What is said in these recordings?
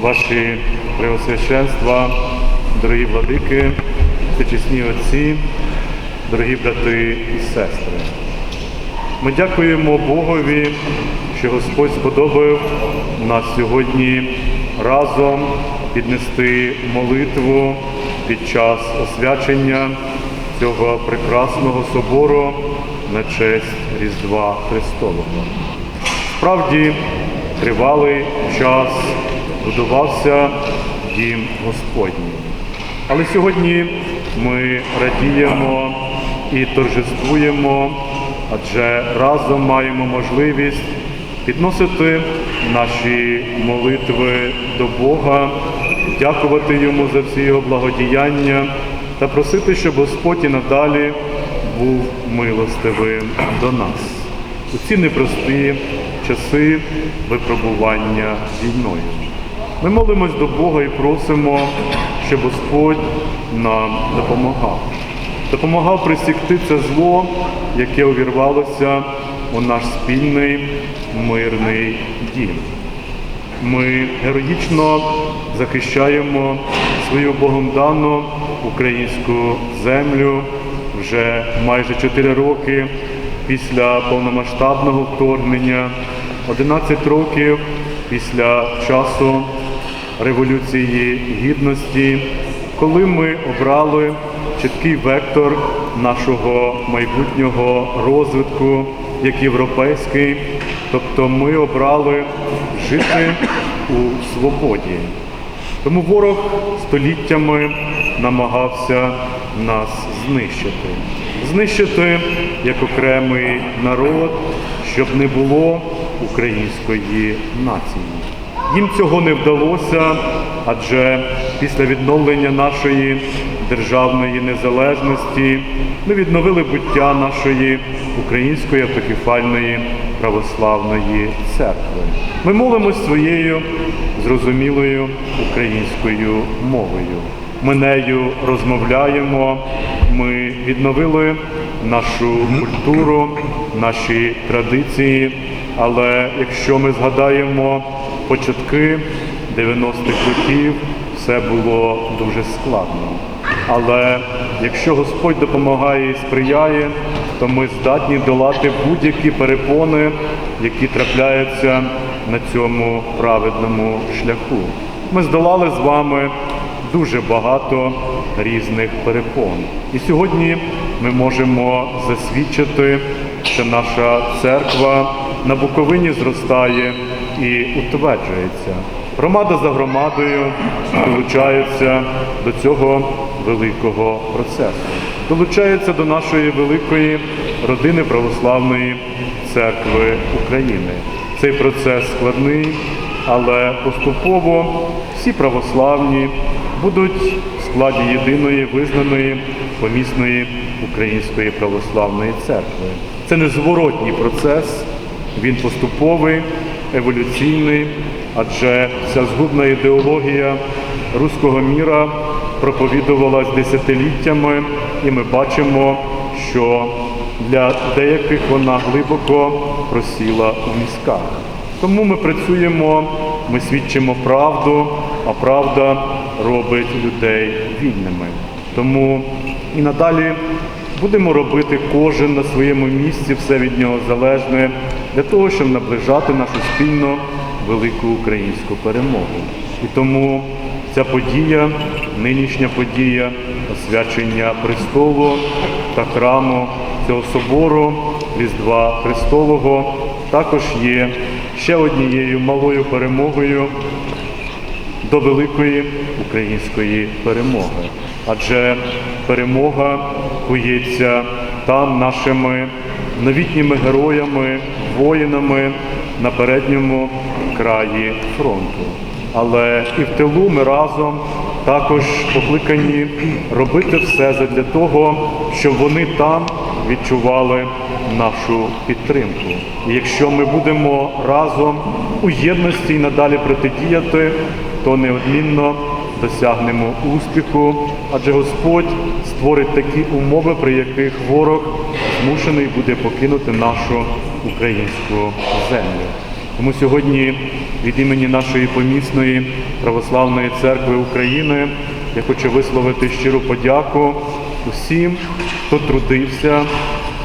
Ваші преосвященства, дорогі владики, всечесні отці, дорогі брати і сестри. Ми дякуємо Богові, що Господь сподобав нас сьогодні разом піднести молитву під час освячення цього прекрасного собору на честь Різдва Христового. Справді, тривалий час будувався дім Господній. Але сьогодні ми радіємо і торжествуємо, адже разом маємо можливість підносити наші молитви до Бога, дякувати Йому за всі його благодіяння та просити, щоб Господь і надалі був милостивим до нас у ці непрості часи випробування війною. Ми молимось до Бога і просимо, щоб Господь нам допомагав. Допомагав присікти це зло, яке увірвалося у наш спільний мирний дім. Ми героїчно захищаємо свою Богом дану українську землю вже майже 4 роки після повномасштабного вторгнення, 11 років після часу Революції Гідності, коли ми обрали чіткий вектор нашого майбутнього розвитку як європейський, тобто ми обрали жити у свободі. Тому ворог століттями намагався нас знищити. Знищити як окремий народ, щоб не було української нації. Їм цього не вдалося, адже після відновлення нашої державної незалежності ми відновили буття нашої української автокефальної православної церкви. Ми молимось своєю зрозумілою українською мовою. Ми нею розмовляємо, ми відновили нашу культуру, наші традиції. Але якщо ми згадаємо початки 90-х років, все було дуже складно. Але якщо Господь допомагає і сприяє, то ми здатні долати будь-які перепони, які трапляються на цьому праведному шляху. Ми здолали з вами дуже багато різних перепон. І сьогодні ми можемо засвідчити, що наша церква на Буковині зростає і утверджується. Громада за громадою долучається до цього великого процесу, долучається до нашої великої родини православної церкви України. Цей процес складний, але поступово всі православні будуть в складі єдиної визнаної помісної української православної церкви. Це незворотній процес, він поступовий, еволюційний, адже ця згубна ідеологія руського міра проповідувалась десятиліттями, і ми бачимо, що для деяких вона глибоко просіла у мізках. Тому ми працюємо, ми свідчимо правду, а правда робить людей вільними. Тому і надалі будемо робити кожен на своєму місці все від нього залежне для того, щоб наближати нашу спільну велику українську перемогу. І тому ця подія, нинішня подія освячення престолу та храму цього собору Різдва Христового також є ще однією малою перемогою до великої української перемоги. Адже перемога кується там нашими новітніми героями, воїнами на передньому краї фронту. Але і в тилу ми разом також покликані робити все задля того, щоб вони там відчували нашу підтримку. І якщо ми будемо разом у єдності і надалі протидіяти, то неодмінно досягнемо успіху, адже Господь створить такі умови, при яких ворог змушений буде покинути нашу українську землю. Тому сьогодні від імені нашої помісної православної церкви України я хочу висловити щиру подяку усім, хто трудився,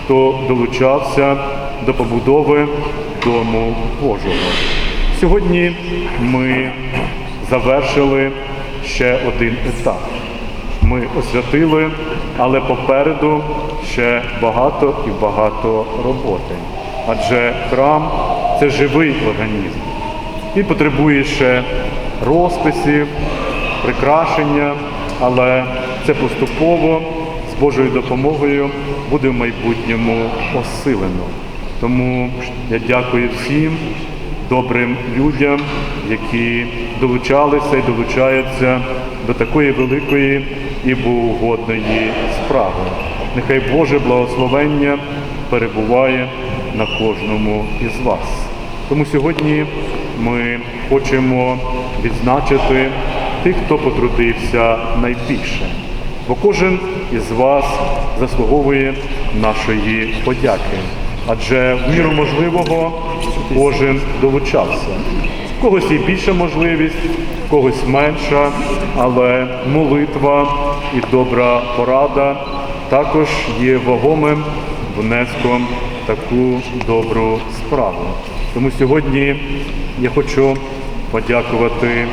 хто долучався до побудови Дому Божого. Сьогодні ми завершили ще один етап. Ми освятили, але попереду ще багато і багато роботи. Адже храм це живий організм. Він потребує ще розписів, прикрашення, але це поступово з Божою допомогою буде в майбутньому осилено. Тому я дякую всім добрим людям, які долучалися і долучаються до такої великої і богоугодної справи. Нехай Боже благословення перебуває на кожному із вас. Тому сьогодні ми хочемо відзначити тих, хто потрудився найбільше. Бо кожен із вас заслуговує нашої подяки. Адже в міру можливого кожен долучався. В когось є більша можливість, в когось менша, але молитва і добра порада також є вагомим внеском таку добру справу. Тому сьогодні я хочу подякувати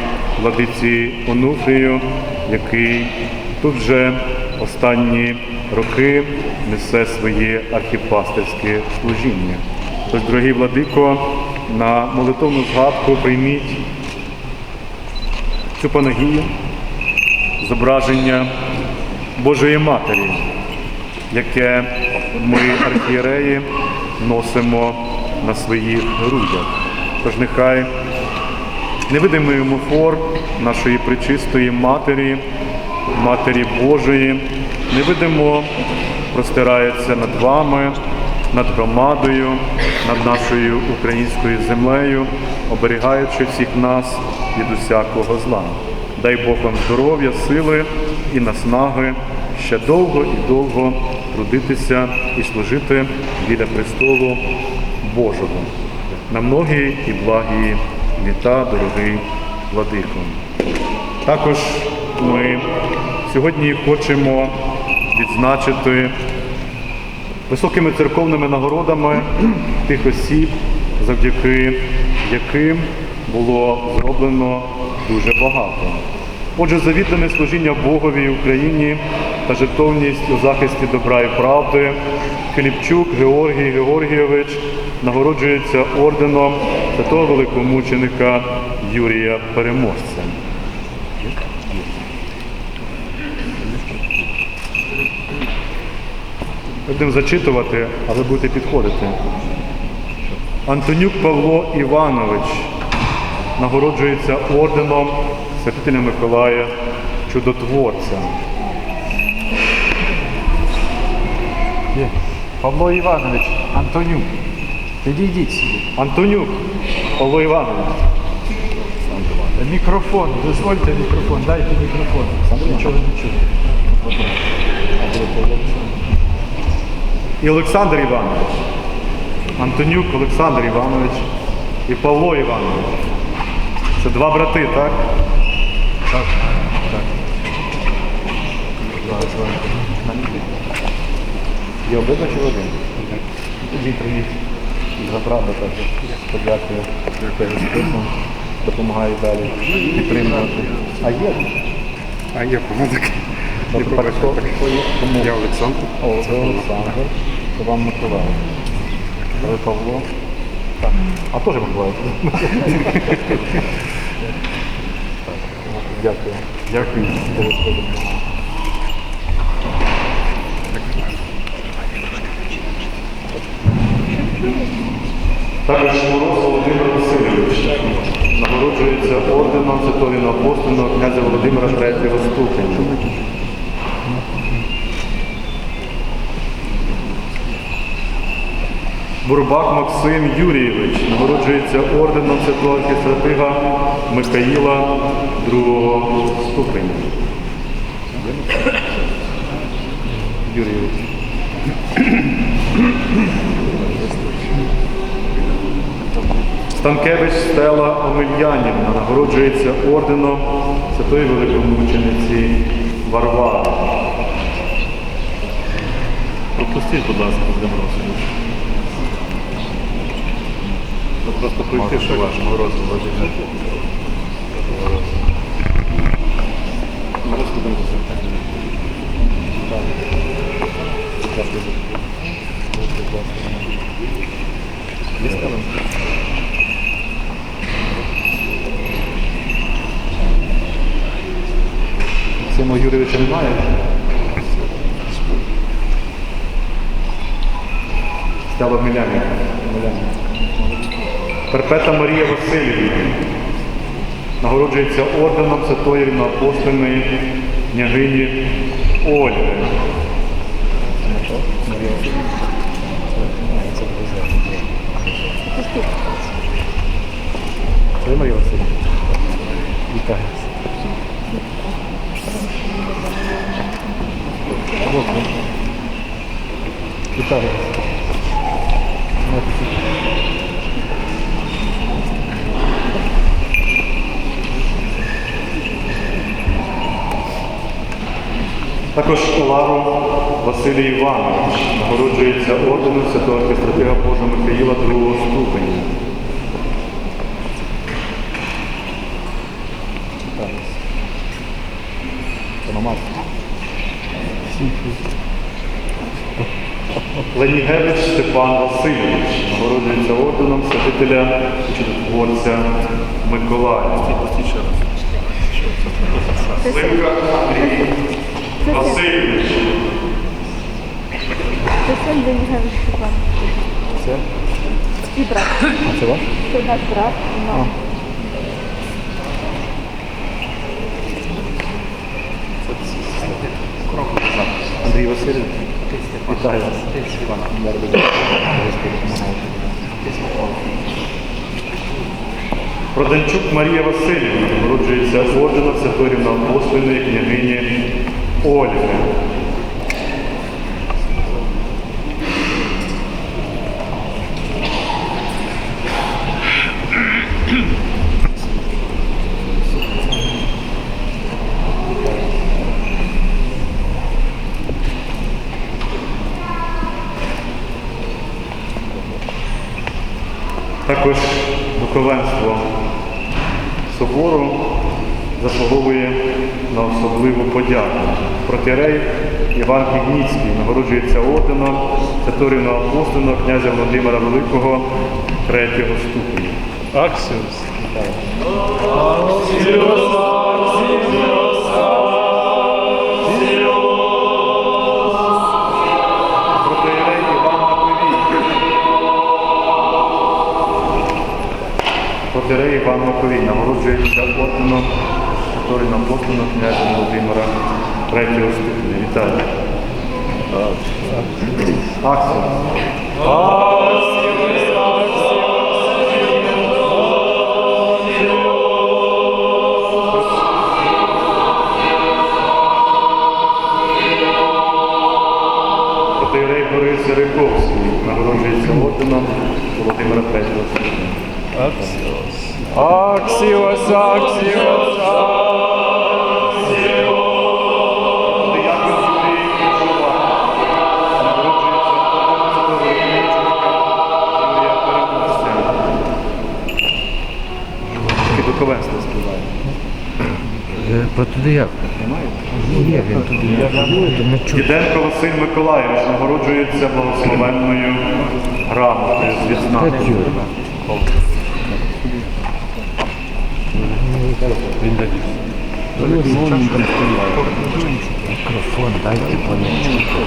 владиці Онуфрію, який тут вже останні роки несе своє архіпастерське служіння. Тож, дорогі владико, на молитовну згадку прийміть цю панагію, зображення Божої Матері, яке ми, архієреї, носимо на своїх грудях. Тож нехай невидимий муфор нашої пречистої Матері, Матері Божої, невидимо простирається над вами, над громадою, над нашою українською землею, оберігаючи всіх нас від усякого зла. Дай Бог вам здоров'я, сили і наснаги ще довго і довго трудитися і служити біля престолу Божого. На многі і благі літа, дорогий владико. Також ми сьогодні хочемо відзначити високими церковними нагородами тих осіб, завдяки яким було зроблено дуже багато. Отже, завідане служіння Богові і Україні та жертовність у захисті добра і правди Філіпчук Георгій Георгійович нагороджується орденом святого великомученика Юрія Переможця. Будемо зачитувати, а ви будете підходити. Антонюк Павло Іванович нагороджується орденом святителя Миколая Чудотворця. Павло Іванович, Антонюк, підійдіть сюди. Антонюк Павло Іванович. Мікрофон, дозвольте мікрофон, дайте мікрофон. Нічого не чую. І Олександр Іванович. Антонюк Олександр Іванович і Павло Іванович. Це два брати, так? Так, так. Є обидва чи один? Тоді привіт. За правду також. Подякую. Дякую. Допомагаю далі підтримувати. А є? А я так, є? Кому? Я Олександр. О, це Олександр. Вам Миколай. А ви Павло. Так. А теж Миколай. Дякую. Дякую. Також Мороз Володимир Васильович нагороджується орденом Святого апостольного князя Володимира третього ступеня. Бурбак Максим Юрійович нагороджується орденом святого архістратига Михаїла другого ступеня. Юрійович. Станкевич Стела Омельянівна нагороджується орденом Святої Великомучениці Варвари. Пропустіть, будь ласка, Володимир Васильович. Ну, просто пройти, що вашого розвитку. Максима Юрійовича немає? Стала Милянів. Перпета Марія Васильівна. Нагороджується орденом Святої Рівноапостольної княгині Ольги. Це Марія Васильівна. Вітаю. Вітаю. Також Олару Василій Іванович нагороджується орденом Святого Архістратига Божого Михаїла другого ступеня. Ленігевич Степан Васильович нагороджується орденом святителя і чудотворця Миколая. Сливка Андрій Васильович. Це син Денігевич Степан. Це? І брат. А це ваш? Це наш брат. і. Андрій Васильович. Вітаю вас. Проданчук Марія Васильівна народжується орденом Святої Рівноапостольної княгині Ольги. Також духовенство собору заслуговує на особливу подяку. Протирей Іван Ігніцький нагороджується орденом Святорівного апостольного князя Володимира Великого третього ступеня. Аксіус. Маковій. Протирей Іван Маковій нагороджується орденом Святорівного апостольного князя Володимира третього ступеня. Вітаю. Аксіус. Протиерей Борис Яриковський Володимира Третього. Аксіос. Аксіос, Аксіос, Тільки духовенство співає. Протидіяк. Є він туди. Діденко Василь Миколаївич нагороджується благословенною грамотою з відзнакою. Мікрофон, дайте понячку.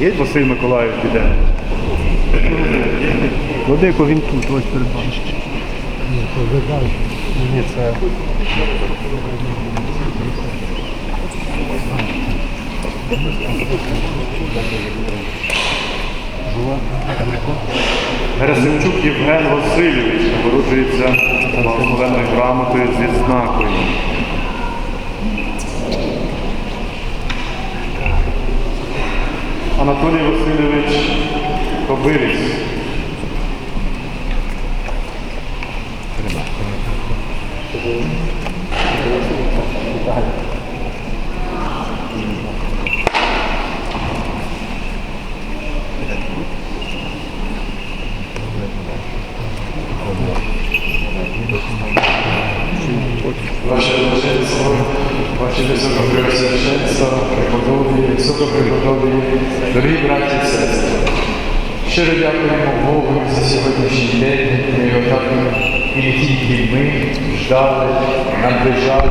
Є Василь Миколаївич Діденко? Владико, він тут, ось перед вами. Ні, це Герасимчук Євген Васильович нагороджується благословенною грамотою з відзнакою. Анатолій Васильович Кобиріс Ваше Блаженство, Ваше Високопреосвященство, преподобні, високопреподобні, дорогі браті і сестри. Щиро дякуємо Богу за сьогоднішній день. Ми його так і не тільки ми ждали, наближали.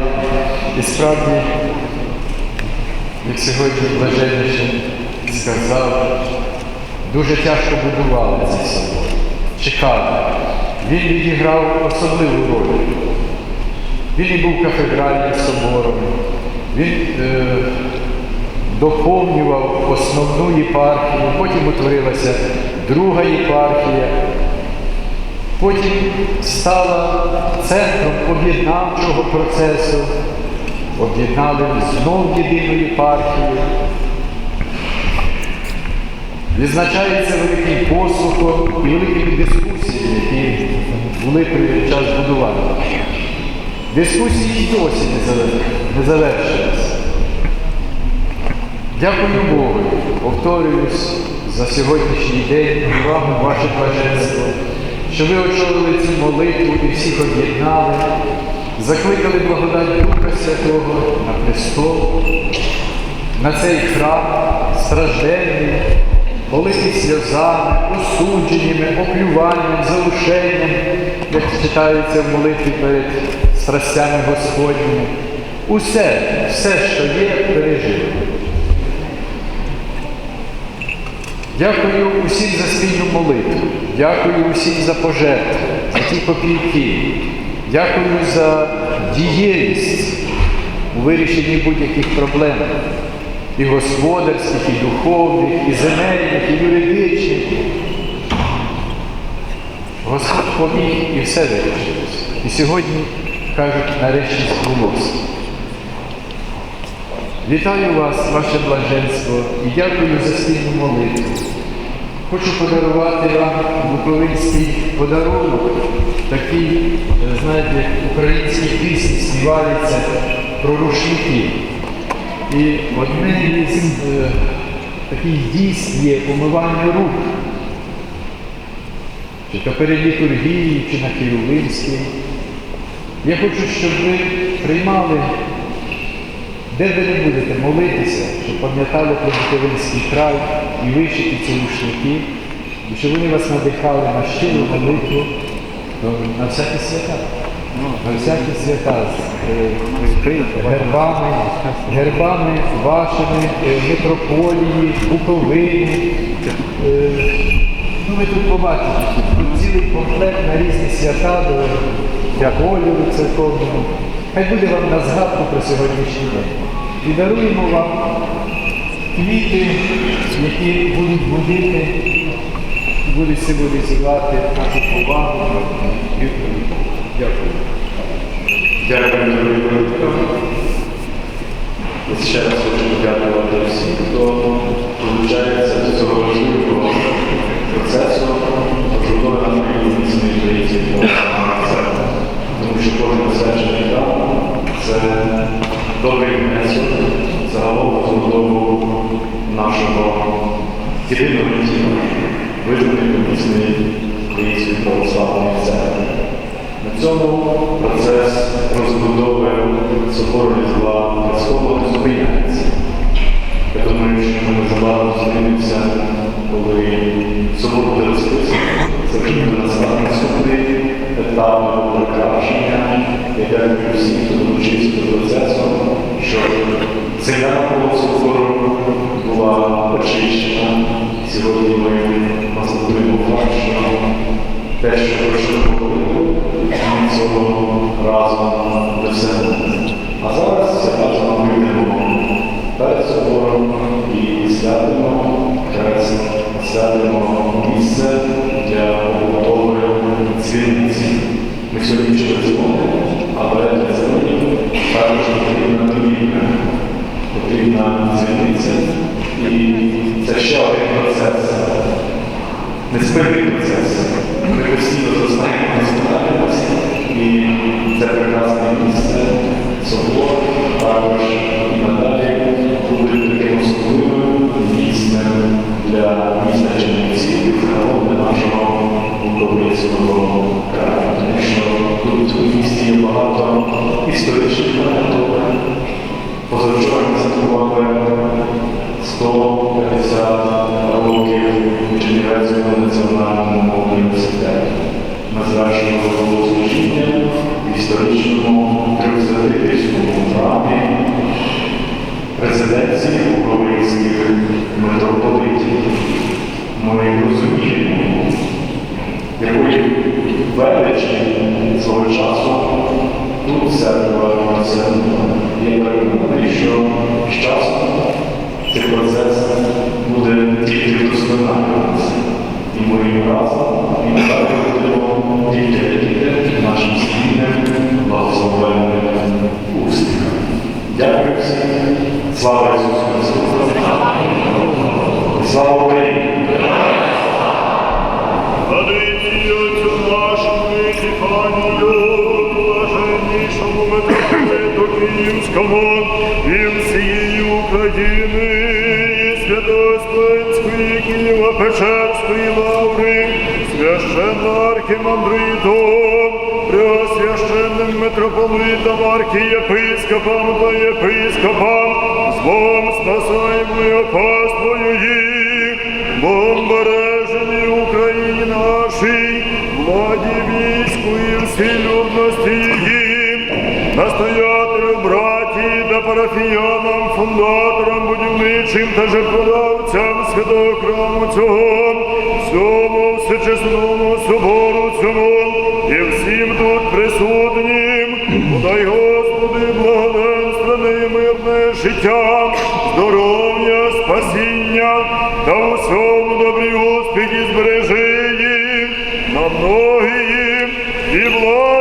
І справді, як сьогодні блаженніший сказав, дуже тяжко будували цей собор. Чекали. Він відіграв особливу роль. Він і був кафедральним собором, він е, доповнював основну єпархію, потім утворилася друга єпархія, потім стала центром об'єднавчого процесу, об'єднали знов єдину єпархію. Відзначається великим послухом і великими дискусіями, які були під час будування. Дискусії досі не завер- не завершились. Дякую Богу, повторююсь за сьогоднішній день і вам, ваше блаженство, що ви очолили цю молитву і всіх об'єднали, закликали благодать Духа Святого на престол, на цей храм стражденний, политий сльозами, осудженнями, оплюванням, заушенням, як читається в молитві перед страстями Господніми. Усе, все, що є, пережили. Дякую усім за спільну молитву. Дякую усім за пожертви, за ті копійки. Дякую за дієвість у вирішенні будь-яких проблем. І господарських, і духовних, і земельних, і юридичних. Господь поміг і все вирішилось. І сьогодні, кажуть, нарешті збулося. Вітаю вас, ваше блаженство, і дякую за спільну молитву. Хочу подарувати вам буковинський подарунок, такий, е, знаєте, як українські пісні співаються про рушники. І одне із е, таких дійств є помивання рук. Чи то перед літургією, чи на Київлинській. Я хочу, щоб ви приймали, де ви не будете молитися, щоб пам'ятали про Буковинський край і вишити ці рушники, і щоб вони вас надихали на щиру молитву на всякі свята. На всякі свята з е, гербами, гербами вашими, е, митрополії, Буковини. Е, Ну, ви тут побачите, цілий комплект на різні свята до кольору церковного. Хай буде вам на згадку про сьогоднішній день. І даруємо вам квіти, які будуть будити, будуть символізувати нашу повагу. і. Дякую. Дякую. Ще раз хочу подякувати всім, хто долучається до цього важливого процесу нашої міцної української церкви. Тому що кожен освячений храм – це добрий внесок загалом розбудову нашого єдиного тіла, визнаної міцної української православної церкви. На цьому процес розбудови собору Різдва Христового не зупиняється. Я думаю, що ми незабаром зустрінемося, коли собор буде розписаний. Це вже буде наступний етап прикрашення. Я дякую всім, хто долучився до процесу, церква населення. Я переконаний, що з часом цей процес буде тільки вдосконалюватися. І ми разом і далі будемо діяти нашим спільним благословенним успіхам. Дякую всім. Слава Ісусу Христу! Слава Україні! Традицію цю Епіфанію, митрополиту Київському і всієї України, і Святоспенської Києво-Печерської лаври, священноархімандритом, преосвященним митрополитом, архієпископом та єпископом, злом спасаємою паствою їх, Бом бережені Україні нашій, владі війську і вселюдності її, настоятелю браті та парафіянам, фундаторам, будівничим та жертводавцям святого храму цього, всьому всечесному собору цьому і всім тут присутнім, подай Господи, благоденственне і мирне життя, здоров'я, спасіння та у всьому добрі успіхи збережи їх на многії і благо.